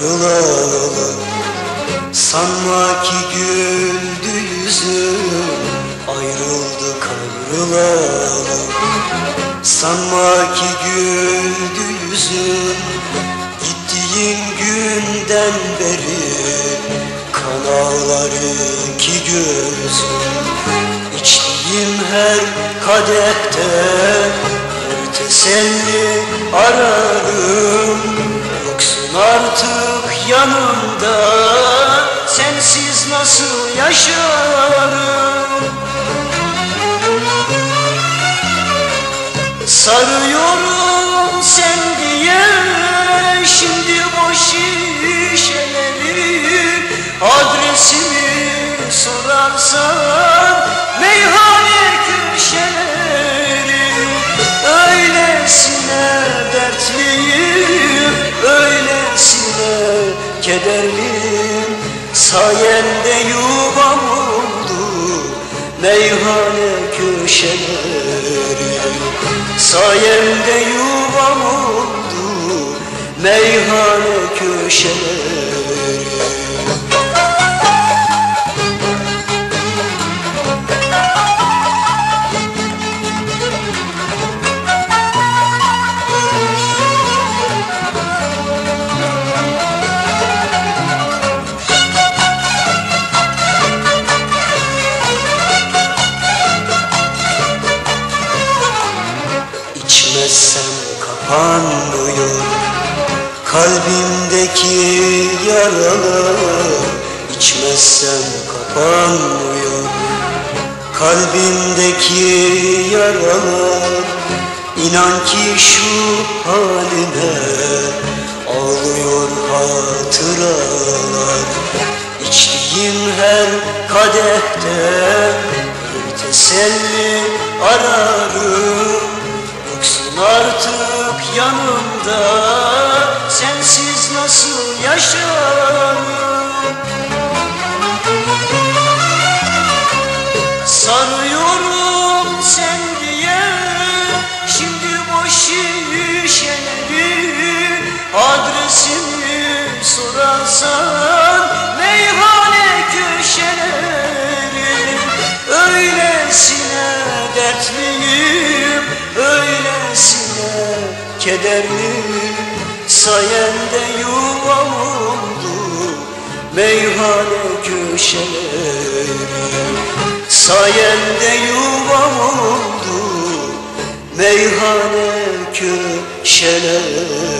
sarılalı Sanma ki güldü yüzüm Ayrıldık ayrılalı Sanma ki güldü yüzüm Gittiğin günden beri Kan ağlar iki gözüm İçtiğim her kadehte Her teselli ararım yanımda Sensiz nasıl yaşarım? Sarıyorum kederliyim. Sayende yuvam oldu. Meyhane köşeleri. Sayende yuvam oldu. Meyhane köşeleri İçmezsem kapanmıyor Kalbimdeki yaralar İçmezsem kapanmıyor Kalbimdeki yaralar İnan ki şu halime Ağlıyor hatıralar. İçtiğim her kadehte Bir teselli ararım artık yanımda Sensiz nasıl yaşarım? Sarıyorum sen diye Şimdi boş şişeleri Adresimi sorarsan Meyhane köşeleri. Öylesine dertliyim Öylesine kederliyim Sayende yuvam oldu Meyhane köşeleri. Sayende yuvam oldu Meyhane köşeleri